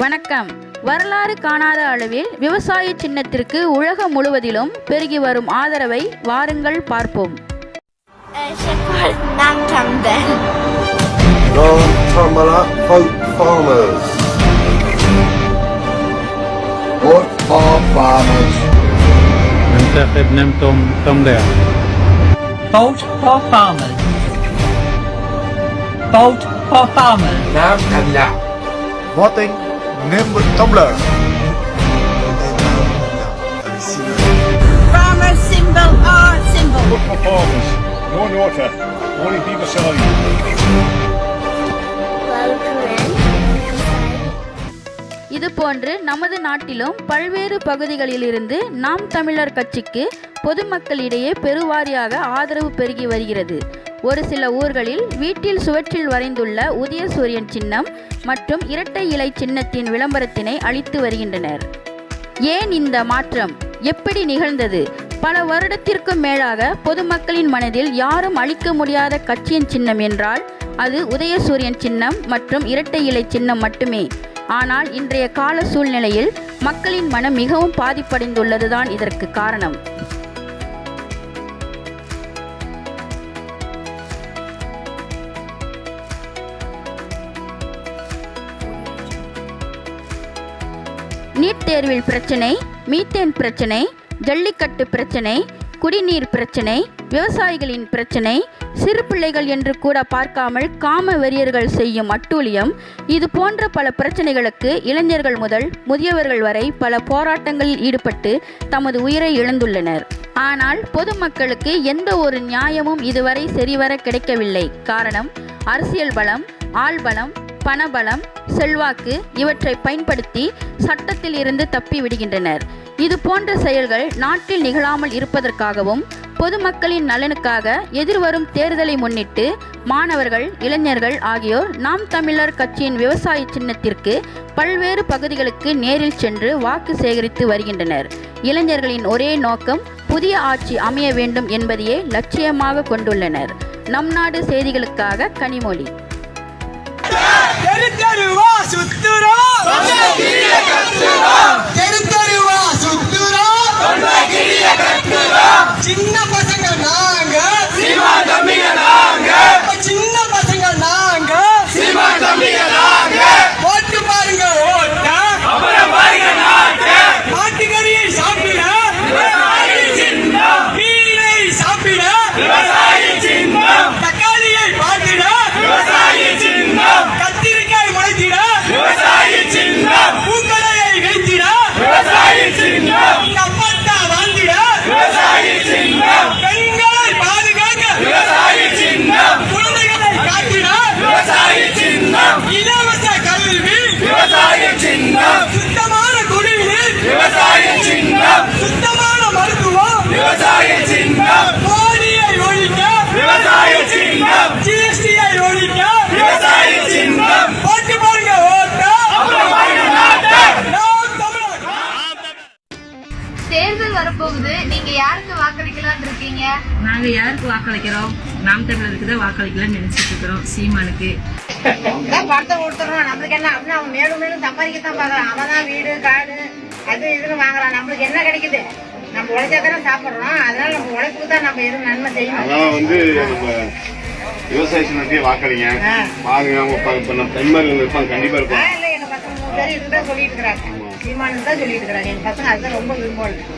வணக்கம் வரலாறு காணாத அளவில் விவசாய சின்னத்திற்கு உலகம் முழுவதிலும் பெருகி வரும் ஆதரவை வாருங்கள் பார்ப்போம் Siapa nam tambah? Non Tamala Folk Farmers. Vote for farmers. ننتخب نمتم تمضيع Vote for farmers. Vote for farmers. Nam Kanya. voting Nimble Tumblr. Farmer symbol or symbol? Performers. No nota. Only people selling. இதுபோன்று நமது நாட்டிலும் பல்வேறு பகுதிகளிலிருந்து நாம் தமிழர் கட்சிக்கு பொதுமக்களிடையே பெருவாரியாக ஆதரவு பெருகி வருகிறது ஒரு சில ஊர்களில் வீட்டில் சுவற்றில் வரைந்துள்ள உதய சூரியன் சின்னம் மற்றும் இரட்டை இலை சின்னத்தின் விளம்பரத்தினை அளித்து வருகின்றனர். ஏன் இந்த மாற்றம்? எப்படி நிகழ்ந்தது? பல வருடத்திற்கும் மேலாக பொதுமக்களின் மனதில் யாரும் அளிக்க முடியாத கட்சியின் சின்னம் என்றால் அது உதயசூரியன் சின்னம் மற்றும் இரட்டை இலை சின்னம் மட்டுமே. ஆனால் இன்றைய கால சூழ்நிலையில் மக்களின் மனம் மிகவும் பாதிப்படைந்துள்ளதுதான் இதற்கு காரணம். நீட் தேர்வில் பிரச்சனை மீத்தேன் பிரச்சனை ஜல்லிக்கட்டு பிரச்சனை குடிநீர் பிரச்சனை விவசாயிகளின் பிரச்சனை சிறு பிள்ளைகள் என்று கூட பார்க்காமல் காம வெறியர்கள் செய்யும் அட்டூழியம் இது போன்ற பல பிரச்சனைகளுக்கு இளைஞர்கள் முதல் முதியவர்கள் வரை பல போராட்டங்களில் ஈடுபட்டு தமது உயிரை இழந்துள்ளனர். ஆனால் பொதுமக்களுக்கு எந்த ஒரு நியாயமும் இதுவரை சரிவர கிடைக்கவில்லை. காரணம் அரசியல் பலம் ஆள்பலம் பணபலம் செல்வாக்கு இவற்றை பயன்படுத்தி சட்டத்தில் இருந்து தப்பி விடுகின்றனர் இது போன்ற செயல்கள் நாட்டில் நிகழாமல் இருப்பதற்காகவும் பொதுமக்களின் நலனுக்காக எதிர்வரும் தேர்தலை முன்னிட்டு மாணவர்கள் இளைஞர்கள் ஆகியோர் நாம் தமிழர் கட்சியின் விவசாய சின்னத்திற்கு பல்வேறு பகுதிகளுக்கு நேரில் சென்று வாக்கு சேகரித்து வருகின்றனர். இளைஞர்களின் ஒரே நோக்கம் புதிய ஆட்சி அமைய வேண்டும் என்பதையே லட்சியமாக கொண்டுள்ளனர். நம் நாடு செய்திகளுக்காக கனிமொழி. தெரு தெருவா சுத்துறோம் தெரு தெருவா சுத்துறோம் சின்ன பசங்க நாங்க. சின்ன பசங்க நாங்க. ஓட்டு பாருங்க ஓட்ட. மாட்டுக்கறியை சாப்பிட. சாப்பிட. சுத்தமான குடிநீர். சுத்தமான மருத்துவம். மோடியை ஒழிக்க. ஜிஎஸ்டியை வரப்போகுது நீங்க யாருக்கு வாக்களிக்கலாம்னு இருக்கீங்க? நாங்க யாருக்கு வாக்களிக்கிறோம்? நாம் தமிழருக்கு தான் வாக்களிக்கலாம்னு நினைச்சிட்டு இருக்கிறோம் சீமானுக்கு. படத்தை கொடுத்துறோம் நம்மளுக்கு என்ன அப்படின்னா அவன் மேலும் மேலும் சம்பாதிக்கத்தான் பாக்குறான் அவன் தான் வீடு காடு அது இதுன்னு வாங்குறான். நம்மளுக்கு என்ன கிடைக்குது? நம்ம உழைச்சா தானே சாப்பிடுறோம். அதனால நம்ம உழைப்புக்கு தான் நம்ம எதுவும் நன்மை செய்யணும். அதான் வந்து விவசாய சின்னத்தையே வாக்களிங்க. பாருங்க இப்ப நம்ம பெண்மர்கள் இருப்பாங்க கண்டிப்பா இருப்பாங்க. இல்லை எங்க பசங்க மூணு பேர் இதுதான் சொல்லிட்டு இருக்கிறாங்க. சீமானு தான் சொல்லிட்டு இருக்கிறாங்க. எங்க பசங்க அதுதான் ரொம்ப விரும்புவாங்க.